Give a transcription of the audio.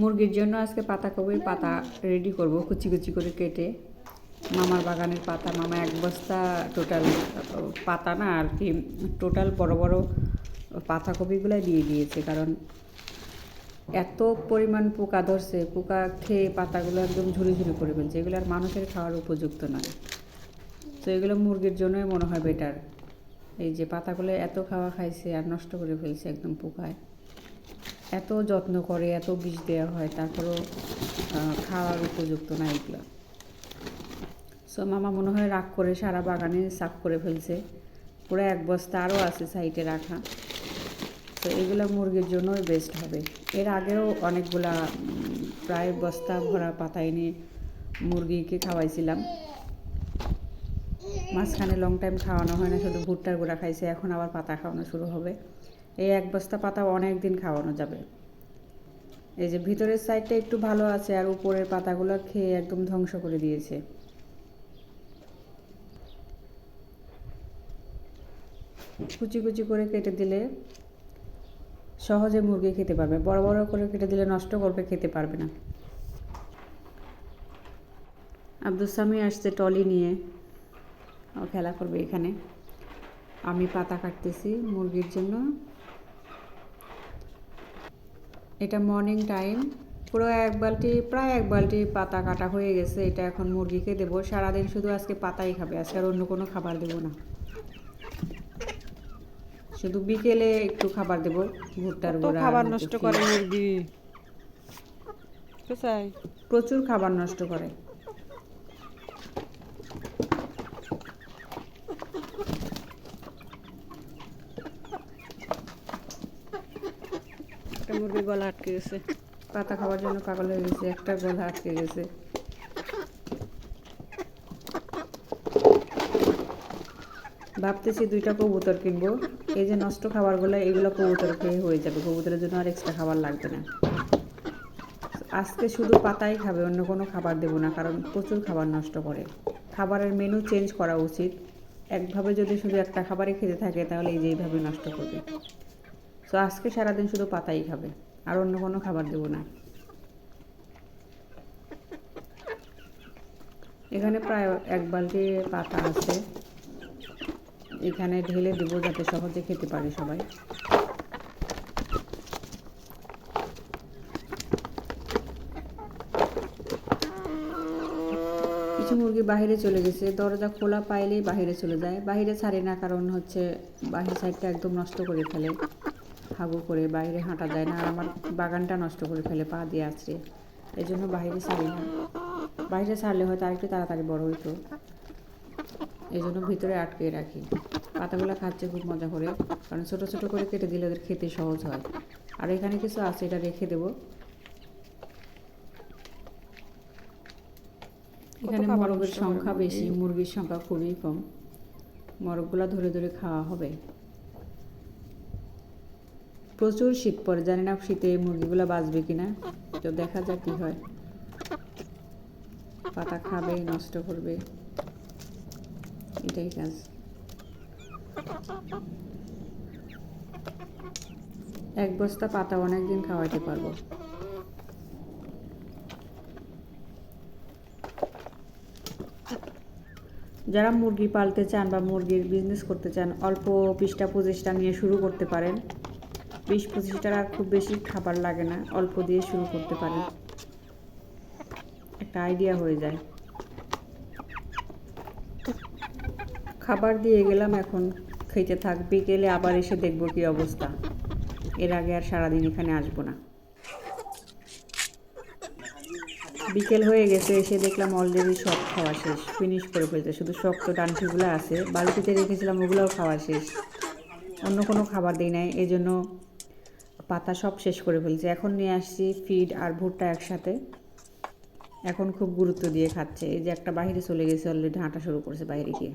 মুরগির জন্য আজকে পাতাকপির পাতা রেডি করব, কুচি কুচি করে কেটে। মামার বাগানের পাতা, মামা এক বস্তা টোটাল পাতা না আর কি টোটাল বড় বড় পাতাকপিগুলো দিয়ে দিয়েছে। কারণ এত পরিমাণ পোকা ধরছে, পোকা খেয়ে পাতাগুলো একদম ঝুরি ঝুরি করে ফেলছে। এগুলো আর মানুষের খাওয়ার উপযুক্ত নয়। তো এগুলো মুরগির জন্যই মনে হয় বেটার এই যে পাতাগুলো এত খাওয়া খাইছে আর নষ্ট করে ফেলছে একদম পোকায়। এত যত্ন করে, এত বিষ দেওয়া হয়, তারপরেও খাওয়ার উপযুক্ত না এগুলো। সো মামা মনে হয় রাগ করে সারা বাগানে সাফ করে ফেলছে। পুরো এক বস্তা আরও আছে সাইডে রাখা। তো এগুলো মুরগির জন্যই বেস্ট হবে। এর আগেও অনেকগুলা প্রায় বস্তা ভরা পাতা এনে মুরগিকে খাওয়াইছিলাম। মাঝখানে লং টাইম খাওয়ানো হয় না, শুধু ভুট্টার গুঁড়া খাইছে, এখন আবার পাতা খাওয়ানো শুরু হবে। এই এক বস্তা পাতা অনেক দিন খাওয়ানো যাবে। এই যে ভিতরের সাইডটা একটু ভালো আছে আর উপরের পাতাগুলো খেয়ে একদম ধ্বংস করে দিয়েছে। কুচি কুচি করে কেটে দিলে সহজে মুরগি খেতে পারবে। বড় বড় করে কেটে দিলে নষ্ট করবে, খেতে পারবে না। আব্দুল সামি আসছে টলি নিয়ে। ও খেলা করবে এখানে। আমি পাতা কাটতেছি মুরগির জন্য। এটা মর্নিং টাইম পুরো এক বালতি প্রায় এক বালতি পাতা কাটা হয়ে গেছে। এটা এখন মুরগিকে দেবো। সারাদিন শুধু আজকে পাতাই খাবে আজকে আর অন্য কোনো খাবার দেবো না। শুধু বিকেলে একটু খাবার দেবো ভুট্টার গুঁড়া খাবার নষ্ট করে মুরগি? প্রচুর খাবার নষ্ট করে। একটা মুরগি গলা আটকে গেছে। পাতা খাওয়ার জন্য পাগল হয়ে গেছে, একটা গলা আটকে গেছে। ভাবতেছি দুইটা কবুতর কিনবো। এই যে নষ্ট খাবারগুলো, এগুলো কবুতর খেয়ে হয়ে যাবে। কবুতরের জন্য আর এক্সট্রা খাবার লাগবে না। আজকে শুধু পাতাই খাবে, অন্য কোনো খাবার দেবো না, কারণ প্রচুর খাবার নষ্ট করে। খাবারের মেনু চেঞ্জ করা উচিত। একভাবে যদি শুধু একটা খাবারই খেতে থাকে, তাহলে এই যে এইভাবে নষ্ট করবে। তো আজকে সারাদিন শুধু পাতাই খাবে। আর অন্য কোনো খাবার দেবো না। এখানে প্রায় এক বালতি পাতা আছে। এখানে ঢেলে দেবো যাতে সহজে খেতে পারে সবাই। কিছু মুরগি বাইরে চলে গেছে। দরজা খোলা পাইলেই বাইরে চলে যায়। বাইরে ছাড়ে না, কারণ হচ্ছে বাহির সাইডটা একদম নষ্ট করে ফেলে। হাগু করে বাইরে হাঁটা যায় না আর আমার বাগানটা নষ্ট করে ফেলে পা দিয়ে আছড়ে। এই জন্য বাইরে ছাড়ি না। বাইরে ছাড়লে হয়তো আরেকটু তাড়াতাড়ি বড় হইতো। এই জন্য ভিতরে আটকে রাখি। পাতাগুলো খাচ্ছে খুব মজা করে কারণ ছোটো ছোটো করে কেটে দিলে ওদের খেতে সহজ হয়। আর এখানে কিছু আছে এটা রেখে দেবো। এখানে মরগের সংখ্যা বেশি মুরগির সংখ্যা খুবই কম। মরগগুলা ধরে ধরে খাওয়া হবে। প্রচুর শীত পড়ে, জানি না শীতে এই মুরগিগুলো বাঁচবে কিনা, তো দেখা যাক কি হয়। পাতা খাবে নষ্ট করবে। এটাই কাজ। এক বস্তা পাতা অনেক দিন খাওয়াইতে পারব। যারা মুরগি পালতে চান বা মুরগির বিজনেস করতে চান, অল্প বিশটা পঁচিশটা নিয়ে শুরু করতে পারেন। বিশ পঁচিশটার আর খুব বেশি খাবার লাগে না, অল্প দিয়ে শুরু করতে পারেন। একটা আইডিয়া হয়ে যায়। খাবার দিয়ে গেলাম এখন, খেতে থাক, বিকেলে আবার এসে দেখব কি অবস্থা। এর আগে আর সারাদিন এখানে আসব না। বিকেল হয়ে গেছে, এসে দেখলাম অলরেডি সব খাওয়া শেষ ফিনিশ করে ফেলছে। শুধু শক্ত ডান্ঠিগুলো আছে, বালতিতে রেখেছিলাম, ওগুলোও খাওয়া শেষ। অন্য কোনো খাবার দিই নাই এই জন্য পাতা সব শেষ করে ফেলছে। এখন নিয়ে আসছি ফিড আর ভুট্টা একসাথে। এখন খুব গুরুত্ব দিয়ে খাচ্ছে। এই যে একটা বাহিরে চলে গেছে অলরেডি হাঁটা শুরু করেছে বাইরে গিয়ে।